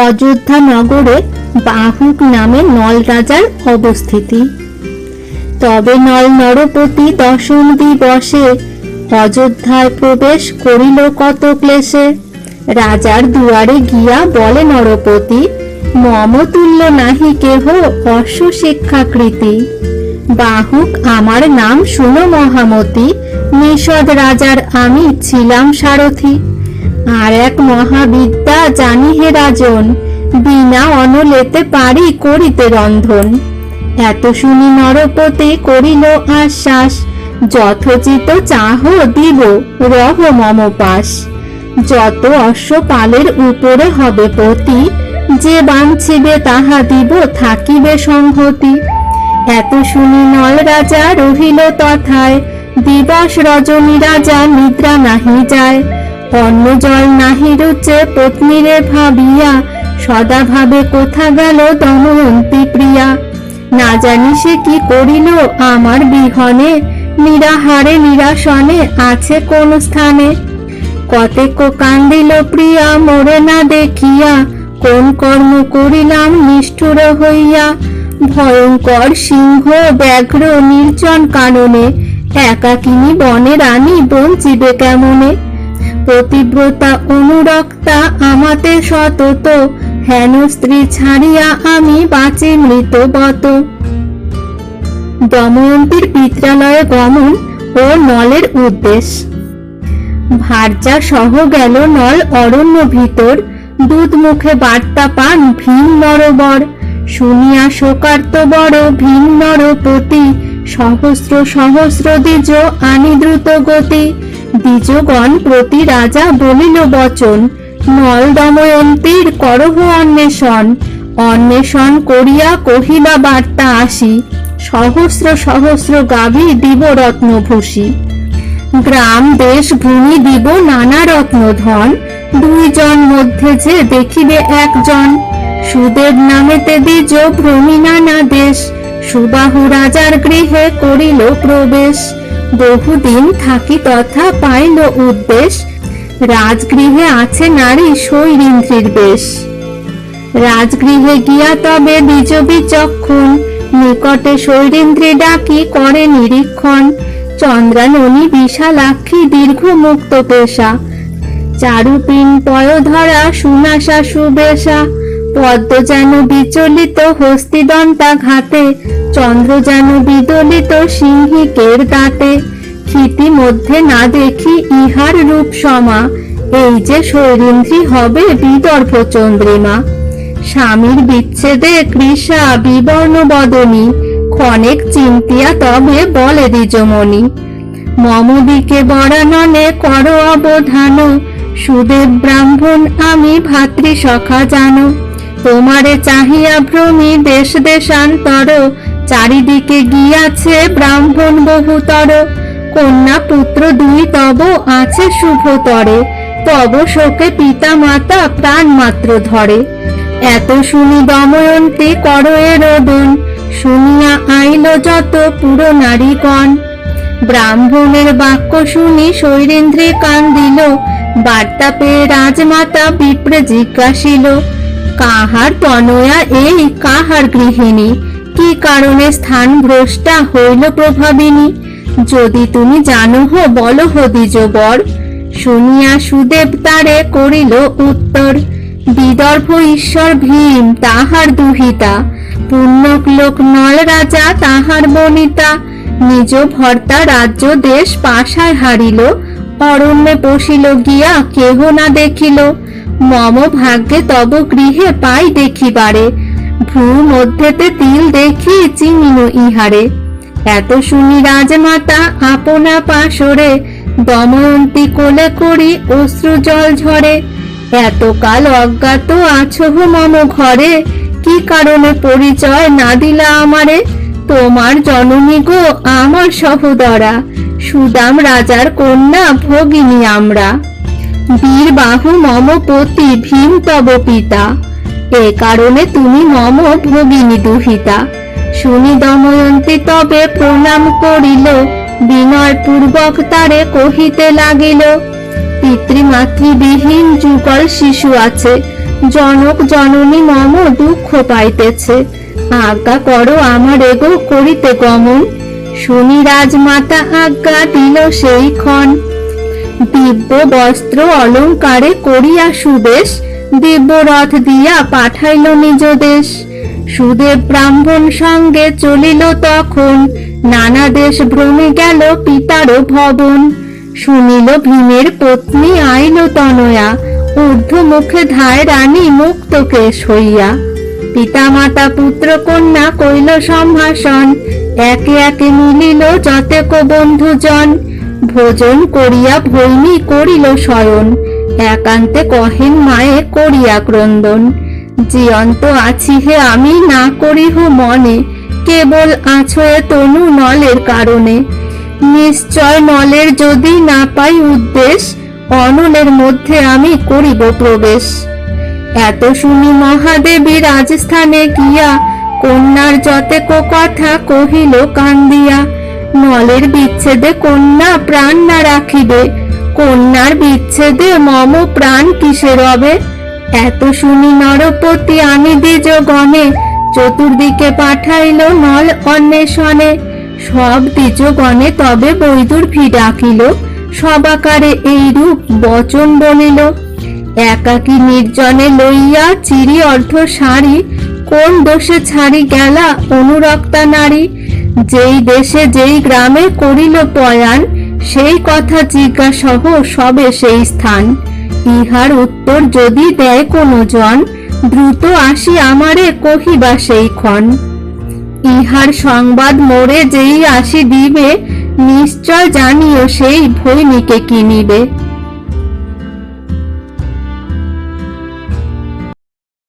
অযোধ্যা নগরে বাহুক নামে নল রাজার অবস্থিতি। তবে নল নরপতি দশম দিবসে অযোধ্যায় প্রবেশ করিল কত ক্লেশে রাজার দুয়ারে গিয়া বলে নরপতি, মম তুল্য নাহি কেহ অশ্ব শিক্ষাকৃতি বাহুক, আমার নাম শুনো মহামতি, নিষদ রাজার আমি ছিলাম সারথি। আর এক মহাবিদ্যা জানি হে রাজন, বিনা অনলেতে পারি করিতে রন্ধন। এত শুনি নরপতি করিল আশ্বাস, যথোচিত চাহ দিব রহ মম পাশ যত অশ্বপালের উপরে হবে পতি, যে বাঞ্ছিবে তাহা দিব থাকিবে সংহতি। এত শুনি নল রাজা রহিল তথায়, দিবস রজনী রাজা নিদ্রা নাহি যায়। অন্ন জল নাহি রুচে পত্নীরে ভাবিয়া, সদা ভাবে কোথা গেল দময়ন্তী প্রিয়া। না জানি সে কি করিল আমার বিহনে, নিরাহারে নিরাসনে আছে কোন স্থানে। কতেক কান্দিল প্রিয়া মোরে না দেখিয়া, কোন কর্ম করিলাম নিষ্ঠুর হইয়া। ভয়ঙ্কর সিংহ ব্যাঘ্র নির্জন কাননে, একাকিনী বনে রানী বঞ্চিবে কেমনে? পতিব্রতা অনুরক্তা আমাতে সতত, হেন স্ত্রী ছাড়িয়া আমি বাঁচি মৃত বত দময়ন্তীর পিত্রালয়ে গমন ও নলের উদ্দেশ। ভার্যা সহ গেল নল অরণ্য ভিতর দুধ মুখে বার্তা পান ভীম নরবর। শুনিয়া শোকার্ত বড় ভীম নরপতি, সহস্র সহস্র দ্বিজ আনি দ্রুত গতি। দ্বিজগণ প্রতি রাজা বলিল, বচন নল দময়ন্তীর করহ অন্বেষণ। অন্বেষণ করিয়া কহিলা বার্তা আসি, সহস্র সহস্র গাভী দিব রত্নভূষি। গ্রাম, দেশ, ভূমি দিব নানা রত্ন ধন দুইজন মধ্যে যে দেখিবে একজন। সুদেব নামেতে দ্বিজ ভ্রমি নানা দেশ। সুবাহু রাজার গৃহে করিল প্রবেশ। বহুদিন থাকি তথা পাইল উদ্দেশ, রাজগৃহে আছে নারী শৈরিন্দ্রির বেশ। রাজগৃহে গিয়া তবে দ্বিজ বিচক্ষণ নিকটে শৈরেন্দ্রে ডাকি করে নিরীক্ষণ, চন্দ্রাননী বিশালাক্ষী দীর্ঘ মুক্ত পেশা চারুপিন পয়ধরা সুনাশা সুবেশা পদ্ম যেন বিচলিত হস্তিদন্তা ঘাতে চন্দ্র যেন বিদলিত সিংহিকের দাঁতে, ক্ষিতি মধ্যে না দেখি ইহার রূপ সমা, এই যে শৈরেন্দ্রী হবে বিদর্ভ চন্দ্রিমা। স্বামীর বিচ্ছেদে কৃষা বিবর্ণ বদনী, ক্ষণেক চিন্তিয়া তবে বলে দ্বিজমণি। মম দিকে বরাননে কর অবধান, সুদেব ব্রাহ্মণ আমি ভাতৃ সখা জানো। তোমারে চাহিয়া ভ্রমি দেশ দেশান্তর, চারিদিকে গিয়াছে ব্রাহ্মণ বহুতর। কন্যা পুত্র দুই তব আছে শুভতরে, তব শোকে পিতা মাতা প্রাণ মাত্র ধরে। এত শুনি দময়ন্তী করয়ে রোদন, শুনিয়া আইল যত পুরো নারীগণ। ব্রাহ্মণের বাক্য শুনি শৈরেন্দ্রে কান দিল বার্তা পেয়ে রাজমাতা বিপ্রে জিজ্ঞাসিল কাহার তনয়া এই কাহার গৃহিণী? কি কারণে স্থান ভ্রষ্টা হইল প্রভাবিনী? যদি তুমি জানো হো বলো হো দ্বিজ বর শুনিয়া সুদেব তারে করিল উত্তর, বিদর্ভ ঈশ্বর ভীম, তাহার দুহিতা। পুণ্যক লোক নল রাজা, তাহার বনিতা। নিজ ভর্তা রাজ্য দেশ পাশায় হারিল। অরণ্যে বসিল গিয়া কেহ না দেখিল। মম ভাগ্যে তব গৃহে পাই দেখিবারে। ভ্রু মধ্যেতে তিল দেখি চিনিল ইহারে। এত শুনি রাজমাতা আপনা পাশরে, দময়ন্তী কোলে করি অশ্রু জল ঝরে। এতকাল অজ্ঞাত আছো মম ঘরে, কি কারণে পরিচয় না দিলা আমারে? তোমার জননী গো আমার সহোদরা, সুদাম রাজার কন্যা ভগিনী আমরা। বীর বাহু মম পতি ভীম তব পিতা। এ কারণে তুমি মম ভগিনী দুহিতা। শুনি দময়ন্তী তবে প্রণাম করিল, বিনয় পূর্বক তারে কহিতে লাগিল, পিতৃমাতৃবিহীন যুগল শিশু আছে, জনক জননী মম দুঃখ পাইতেছে। আজ্ঞা করো আমার এগো করিতে গমন। শুনি রাজমাতা আজ্ঞা দিল সেই ক্ষণ। দিব্য বস্ত্র অলঙ্কারে করিয়া সুবেশ দিব্য রথ দিয়া পাঠাইল নিজ দেশ। সুদেব ব্রাহ্মণ সঙ্গে চলিল তখন, নানা দেশ ভ্রমে গেল পিতারও ভবন। শুনিল ভীমের পত্নী আইল তনয়া ঊর্ধ্ব মুখে ধায় রানী মুক্তকে হইয়া। পিতা মাতা পুত্র কন্যা কইল সম্ভাষণ, একে একে মিলিল যতেক বন্ধুজন। ভোজন করিয়া ভৈনী করিল শয়ন। একান্তে কহেন মায়ে করিয়া ক্রন্দন। জিয়ন্ত আছি হে আমি, না করিহ মনে। কেবল আছয়ে তনু নলের কারণে। নিশ্চয় নলের যদি না পাই উদ্দেশ, অনলের মধ্যে আমি করিব প্রবেশ। এত শুনি মহাদেবী রাজস্থানে গিয়া, কন্যার যতেক কথা কহিল কান্দিয়া। নলের বিচ্ছেদে কন্যা প্রাণ না রাখিবে। কন্যার বিচ্ছেদে মম প্রাণ কিসে রবে এত শুনি নরপতি আমি দ্বিজ গণে, চতুর্দিকে পাঠাইল নল অন্বেষণে। সব দ্বিজগণে তবে বৈদুর ভি ডাকিল, সবাকারে এইরূপ বচন বলিল। একাকী নির্জনে লইয়া চিরি অর্ধ শাড়ি কোন দোষে ছাড়ি গেলা অনুরক্তা নারী? যেই দেশে, যেই গ্রামে করিল পয়ান সেই কথা জিজ্ঞাসহ সবে সেই স্থান। ইহার উত্তর যদি দেয় কোনো জন দ্রুত আসি আমারে কহিবা সেই ক্ষণ। ইহার সংবাদ মোরে যেই আসি দিবে, নিশ্চয় জানিও সেই ভৈনীকে কিনিবে।